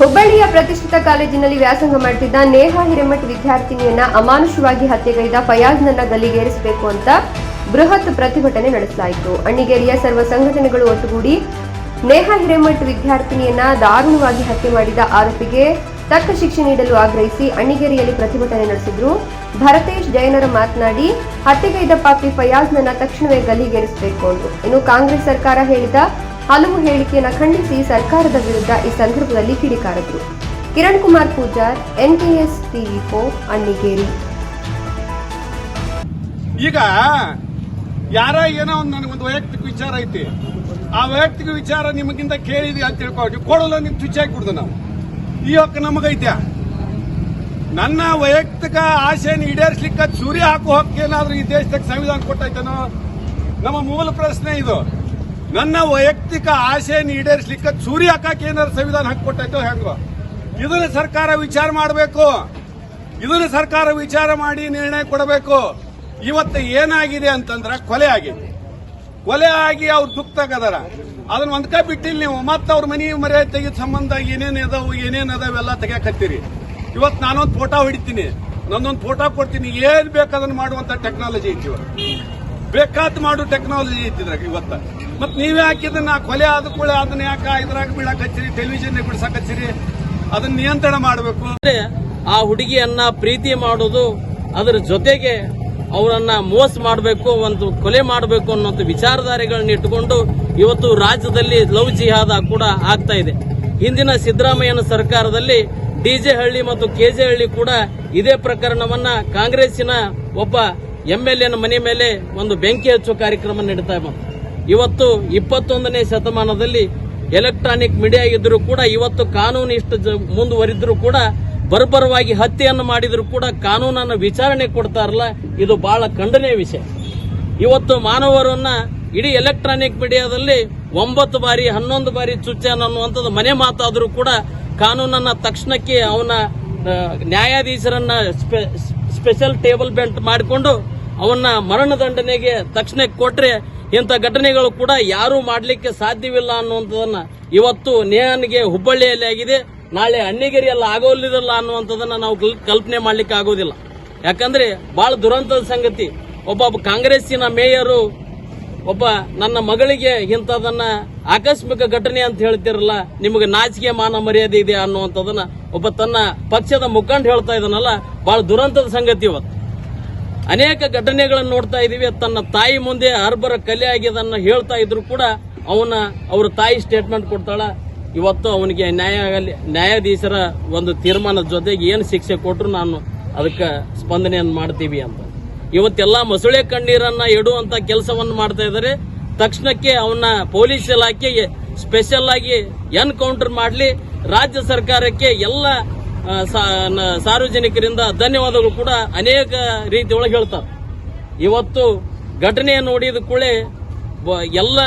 ಹುಬ್ಬಳ್ಳಿಯ ಪ್ರತಿಷ್ಠಿತ ಕಾಲೇಜಿನಲ್ಲಿ ವ್ಯಾಸಂಗ ಮಾಡುತ್ತಿದ್ದ ನೇಹಾ ಹಿರೇಮಠ್ ವಿದ್ಯಾರ್ಥಿನಿಯನ್ನ ಅಮಾನುಷವಾಗಿ ಹತ್ಯೆಗೈದ ಫಯಾಜ್ನನ್ನ ಗಲ್ಲಿಗೇರಿಸಬೇಕು ಅಂತ ಬೃಹತ್ ಪ್ರತಿಭಟನೆ ನಡೆಸಲಾಯಿತು. ಅಣ್ಣಿಗೇರಿಯ ಸರ್ವ ಸಂಘಟನೆಗಳು ಒಟ್ಟುಗೂಡಿ ನೇಹಾ ಹಿರೇಮಠ್ ವಿದ್ಯಾರ್ಥಿನಿಯನ್ನ ದಾರುಣವಾಗಿ ಹತ್ಯೆ ಮಾಡಿದ ಆರೋಪಿಗೆ ತಕ್ಕ ಶಿಕ್ಷೆ ನೀಡಲು ಆಗ್ರಹಿಸಿ ಅಣ್ಣಿಗೇರಿಯಲ್ಲಿ ಪ್ರತಿಭಟನೆ ನಡೆಸಿದ್ರು. ಭರತೇಶ್ ಜಯನರ ಮಾತನಾಡಿ, ಹತ್ಯೆಗೈದ ಪಾಪಿ ಫಯಾಜ್ನನ್ನ ತಕ್ಷಣವೇ ಗಲ್ಲಿಗೇರಿಸಬೇಕು ಎಂದು ಇನ್ನು ಕಾಂಗ್ರೆಸ್ ಸರ್ಕಾರ ಹೇಳಿದ ಹಲವು ಹೇಳಿಕೆಯನ್ನು ಖಂಡಿಸಿ ಸರ್ಕಾರದ ವಿರುದ್ಧ ಈ ಸಂದರ್ಭದಲ್ಲಿ ಕಿಡಿಕಾರಿದ್ರು. Kiran Kumar Pujar NKS TV four, Annigeri. ಈಗ ಯಾರ ಏನೋ ಒಂದು ನನಗೊಂದು ವೈಯಕ್ತಿಕ ವಿಚಾರ ಐತಿ. ಆ ವೈಯಕ್ತಿಕ ವಿಚಾರ ನಿಮಗಿಂತ ಕೇಳಿದ್ವಿ ಅಂತ ತಿಳ್ಕೊಂಡು ಕೊಡಲ್ಲ ನಿಮ್ ತುಚ್ಚಾಗಿ ಹಾಕಿಬಿಡ್ದು ನಾವು. ಈ ಹಕ್ಕು ನಮಗೈತ್ಯ? ನನ್ನ ವೈಯಕ್ತಿಕ ಆಸೆಯನ್ನು ಈಡೇರಿಸ್ಲಿಕ್ಕೆ ಸೂರ್ಯ ಹಾಕುವ ಹಕ್ಕೇನಾದ್ರೂ ಈ ದೇಶದಾಗ ಸಂವಿಧಾನ ಕೊಟ್ಟೈತೇನೋ? ನಮ್ಮ ಮೂಲ ಪ್ರಶ್ನೆ ಇದು. ನನ್ನ ವೈಯಕ್ತಿಕ ಆಸೆ ಈಡೇರಿಸಲಿಕ್ಕೆ ಸೂರ್ಯ ಹಾಕಕ್ಕೆ ಏನಾದ್ರು ಸಂವಿಧಾನ ಹಾಕಿಕೊಟ್ಟೈತೋ ಕೊಟ್ಟೈತೋ ಹೆಂಗೋ? ಇದನ್ನ ಸರ್ಕಾರ ವಿಚಾರ ಮಾಡಬೇಕು. ಇದನ್ನ ಸರ್ಕಾರ ವಿಚಾರ ಮಾಡಿ ನಿರ್ಣಯ ಕೊಡಬೇಕು. ಇವತ್ತು ಏನಾಗಿದೆ ಅಂತಂದ್ರೆ ಕೊಲೆ ಆಗಿದೆ. ಕೊಲೆ ಆಗಿ ಅವ್ರು ದುಃಖದಾಗದಾರ ಅದನ್ನ ಒಂದ್ಕ ಬಿಟ್ಟಿಲ್ಲ ನೀವು. ಮತ್ತೆ ಅವ್ರ ಮನಿ ಮರೆ ತೆಗೆದ ಸಂಬಂಧ ಏನೇನ್ ಅದಾವು ಏನೇನ್ ಅದಾವೆಲ್ಲ ತೆಗಿಯಕತ್ತೀರಿ. ಇವತ್ತು ನಾನೊಂದು ಫೋಟೋ ಹೊಡಿತೀನಿ. ನಂದೊಂದು ಫೋಟೋ ಕೊಡ್ತೀನಿ. ಏನ್ ಬೇಕಾದನ್ನ ಮಾಡುವಂತ ಟೆಕ್ನಾಲಜಿ ಐತಿ ಇವತ್ತು ಬೇಕಾದ್ ಮಾಡು ಟೆಕ್ನಾಲಜಿ ಐತಿದ್ರಾಗ ಇವತ್ತ. ಮತ್ ನೀವೇ ಹಾಕಿದನ್ನ ಕೊಲೆ ಆದ ಕೂಡ ಅದನ್ನ ಯಾಕ ಇದ್ರಾಗ ಬೀಳಕ್ ಹಚ್ಚಿರಿ ಟೆಲಿವಿಷನ್ ಬಿಡ್ಸಕ್ ಹಚ್ಚಿರಿ ಅದನ್ನ ನಿಯಂತ್ರಣ ಮಾಡಬೇಕು. ಆ ಹುಡುಗಿಯನ್ನ ಪ್ರೀತಿ ಮಾಡೋದು, ಅದರ ಜೊತೆಗೆ ಅವರನ್ನ ಮೋಸ ಮಾಡಬೇಕು, ಒಂದು ಕೊಲೆ ಮಾಡಬೇಕು ಅನ್ನೋ ವಿಚಾರಧಾರೆಗಳನ್ನ ಇಟ್ಟುಕೊಂಡು ಇವತ್ತು ರಾಜ್ಯದಲ್ಲಿ ಲವ್ ಜಿಹಾದ ಕೂಡ ಆಗ್ತಾ ಇದೆ. ಹಿಂದಿನ ಸಿದ್ದರಾಮಯ್ಯನ ಸರ್ಕಾರದಲ್ಲಿ ಡಿಜೆ ಹಳ್ಳಿ ಮತ್ತು ಕೆಜೆ ಹಳ್ಳಿ ಕೂಡ ಇದೇ ಪ್ರಕರಣವನ್ನ ಕಾಂಗ್ರೆಸ್ಸಿನ ಒಬ್ಬ ಎಂಎಲ್ಎನ ಎಲ್ ಎನ ಮನೆ ಮೇಲೆ ಒಂದು ಬೆಂಕಿ ಹಚ್ಚುವ ಕಾರ್ಯಕ್ರಮ ನಡೀತಾ ಬಂತು. ಇವತ್ತು ಇಪ್ಪತ್ತೊಂದನೇ ಶತಮಾನದಲ್ಲಿ ಎಲೆಕ್ಟ್ರಾನಿಕ್ ಮೀಡಿಯಾ ಇದ್ದರೂ ಕೂಡ, ಇವತ್ತು ಕಾನೂನು ಇಷ್ಟು ಮುಂದುವರಿದ್ರು ಕೂಡ, ಬರ್ಬರವಾಗಿ ಹತ್ಯೆಯನ್ನು ಮಾಡಿದರೂ ಕೂಡ ಕಾನೂನನ್ನು ವಿಚಾರಣೆ ಕೊಡ್ತಾರಲ್ಲ, ಇದು ಬಹಳ ಖಂಡನೀಯ ವಿಷಯ. ಇವತ್ತು ಮಾನವರನ್ನ ಇಡೀ ಎಲೆಕ್ಟ್ರಾನಿಕ್ ಮೀಡಿಯಾದಲ್ಲಿ ಒಂಬತ್ತು ಬಾರಿ, ಹನ್ನೊಂದು ಬಾರಿ ಚುಚ್ಚೆ ಅನ್ನುವಂಥದ್ದು ಮನೆ ಮಾತಾದರೂ ಕೂಡ ಕಾನೂನನ್ನ ತಕ್ಷಣಕ್ಕೆ ಅವನ ನ್ಯಾಯಾಧೀಶರನ್ನ ಸ್ಪೆ- ಸ್ಪೆಷಲ್ ಟೇಬಲ್ ಬೆಂಟ್ ಮಾಡಿಕೊಂಡು ಅವನ್ನ ಮರಣದಂಡನೆಗೆ ತಕ್ಷಣಕ್ಕೆ ಕೊಟ್ರೆ ಇಂಥ ಘಟನೆಗಳು ಕೂಡ ಯಾರೂ ಮಾಡಲಿಕ್ಕೆ ಸಾಧ್ಯವಿಲ್ಲ ಅನ್ನುವಂಥದ್ದನ್ನ ಇವತ್ತು ನೇಹನ್ಗೆ ಹುಬ್ಬಳ್ಳಿಯಲ್ಲಿ ಆಗಿದೆ. ನಾಳೆ ಅಣ್ಣಿಗೇರಿಯಲ್ಲಿ ಆಗೋದಿಲ್ಲ ಅನ್ನುವಂಥದ್ದನ್ನ ನಾವು ಕಲ್- ಕಲ್ಪನೆ ಮಾಡಲಿಕ್ಕೆ ಆಗೋದಿಲ್ಲ. ಯಾಕಂದ್ರೆ ಬಹಳ ದುರಂತದ ಸಂಗತಿ. ಒಬ್ಬ ಕಾಂಗ್ರೆಸ್ಸಿನ ಮೇಯರು, ಒಬ್ಬ ನನ್ನ ಮಗಳಿಗೆ ಇಂಥದನ್ನ ಆಕಸ್ಮಿಕ ಘಟನೆ ಅಂತ ಹೇಳ್ತಿರಲ್ಲ, ನಿಮಗೆ ನಾಚಿಕೆ ಮಾನ ಮರ್ಯಾದೆ ಇದೆ ಅನ್ನುವಂಥದ್ದನ್ನ ಒಬ್ಬ ತನ್ನ ಪಕ್ಷದ ಮುಖಂಡ ಹೇಳ್ತಾ ಇದನ್ನಲ್ಲ ಬಹಳ ದುರಂತದ ಸಂಗತಿ ಇವತ್ತು. ಅನೇಕ ಘಟನೆಗಳನ್ನು ನೋಡ್ತಾ ಇದೀವಿ ತನ್ನ ತಾಯಿ ಮುಂದೆ ಹರ್ಬರ ಕಲೆ ಆಗಿದನ್ನ ಹೇಳ್ತಾ ಇದ್ರು ಕೂಡ ಅವನ, ಅವ್ರ ತಾಯಿ ಸ್ಟೇಟ್ಮೆಂಟ್ ಕೊಡ್ತಾಳ. ಇವತ್ತು ಅವನಿಗೆ ನ್ಯಾಯ ನ್ಯಾಯಾಧೀಶರ ಒಂದು ತೀರ್ಮಾನದ ಜೊತೆಗೆ ಏನು ಶಿಕ್ಷೆ ಕೊಟ್ಟರು ನಾನು ಅದಕ್ಕೆ ಸ್ಪಂದನೆಯನ್ನು ಮಾಡ್ತೀವಿ ಅಂತ. ಇವತ್ತೆಲ್ಲ ಮೊಸಳೆ ಕಣ್ಣೀರನ್ನ ಇಡುವಂತ ಕೆಲಸವನ್ನು ಮಾಡ್ತಾ ಇದ್ದಾರೆ ತಕ್ಷಣಕ್ಕೆ ಅವನ್ನ ಪೊಲೀಸ್ ಇಲಾಖೆಗೆ ಸ್ಪೆಷಲ್ ಆಗಿ ಎನ್ಕೌಂಟರ್ ಮಾಡಲಿ. ರಾಜ್ಯ ಸರ್ಕಾರಕ್ಕೆ ಎಲ್ಲ ಸಾರ್ವಜನಿಕರಿಂದ ಧನ್ಯವಾದಗಳು ಕೂಡ ಅನೇಕ ರೀತಿಯೊಳಗೆ ಹೇಳ್ತಾರೆ. ಇವತ್ತು ಘಟನೆ ನೋಡಿದ ಕೂಡಲೇ ಎಲ್ಲ